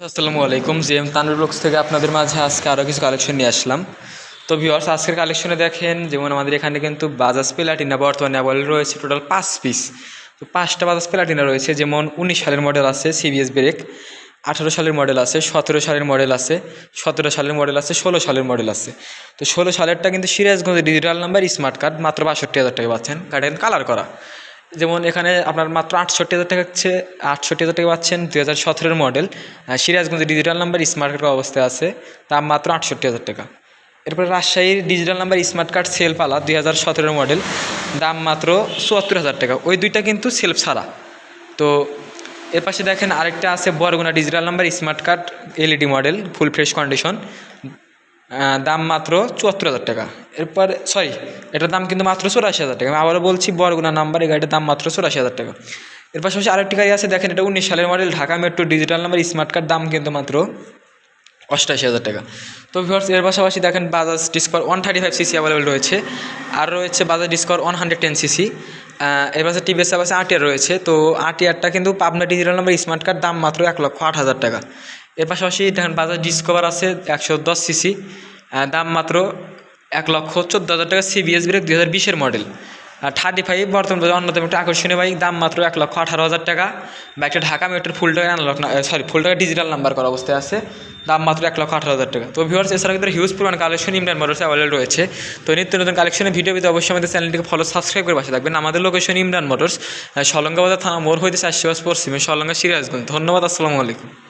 আসসালামু আলাইকুম। G M Tanvir blogs থেকে আপনাদের মাঝে আজকে আরও কিছু কালেকশন নিয়ে আসলাম। তো ভিওর্স আজকের কালেকশনে দেখেন, যেমন আমাদের এখানে কিন্তু বাজাজ প্লাটিনা বর্তমানে অ্যাভেলেবল রয়েছে টোটাল পাঁচ পিস তো পাঁচটা বাজাজ প্লাটিনা রয়েছে, যেমন উনিশ সালের মডেল আছে সিবিএস ব্রেক আঠারো সালের মডেল আছে, সতেরো সালের মডেল আছে, সতেরো সালের মডেল আছে, ষোলো সালের মডেল আছে। তো ষোলো সালেরটা কিন্তু Sirajganj digital number smart card মাত্র বাষট্টি হাজার টাকা পাচ্ছেন। কার্ডের কালার করা। যেমন এখানে আপনার মাত্র আটষট্টি হাজার টাকা হচ্ছে, আটষট্টি হাজার টাকা পাচ্ছেন দু হাজার সতেরোর model Sirajganj digital number smart card অবস্থায় আছে দাম মাত্র আটষট্টি হাজার টাকা। এরপরে রাজশাহীর digital number smart card sale পালা, দুই হাজার সতেরোর মডেল দাম মাত্র চুয়াত্তর হাজার টাকা। ওই দুইটা কিন্তু সেলফ ছাড়া। তো এর পাশে দেখেন আরেকটা আছে Barguna digital number smart card LED model full fresh condition দাম মাত্র চুয়াত্তর হাজার টাকা। এরপর, সরি, এটার দাম কিন্তু মাত্র চৌরাশি হাজার টাকা। আমি আবারও বলছি, বরগুনা নাম্বার এই গাড়িটার দাম মাত্র চৌরাশি হাজার টাকা। এর পাশাপাশি আরেকটি গাড়ি আছে, দেখেন, এটা উনিশ সালের model Dhaka metro digital number smart card দাম কিন্তু মাত্র অষ্টাশি হাজার টাকা। তো ভিউয়ার্স এর পাশাপাশি দেখেন Bajaj Discover one thirty five CC available রয়েছে। আর রয়েছে Bajaj Discover one hundred ten CC এর পাশে টিভিএস আছে আরটিআর রয়েছে। তো আরটিআরটা কিন্তু Pabna digital number smart card দাম মাত্র এক লক্ষ আট হাজার টাকা। এর পাশাপাশি দেখেন বাজাজ ডিসকভার আছে একশো দশ সিসি দাম মাত্র এক লক্ষ চোদ্দ হাজার টাকা সিবিএস ব্রেক দুই হাজার বিশের মডেল আর থার্টি ফাইভ বর্তমান অন্যতম একটা আকর্ষণীয় বাইক দাম মাত্র এক লক্ষ আঠারো হাজার টাকা। বাইকটা ঢাকা মেট্রোর ফুল টাকা আনলক সরি ফুল টাকা ডিজিটাল নাম্বার করা অবস্থায় আছে। দাম মাত্র এক লক্ষ আঠারো হাজার টাকা। তো ভিউয়ার্স এছাড়া কিন্তু হিউজ পরিমাণ কালেকশন ইন্ডিয়ান মোটরস অ্যাভেলেবল রয়েছে। তো নিত্য নতুন কালেকশনের ভিডিও পেতে অবশ্যই আমাদের চ্যানেলটিকে ফলো সাবস্ক্রাইব করে পাশে থাকবেন। আমাদের লোকেশন ইমরান মোটরস সলঙ্গাবাজার থানা মোড় হইতে চারশো পশ্চিমে সলঙ্গা সিরাজগঞ্জ। ধন্যবাদ, আসসালামু আলাইকুম।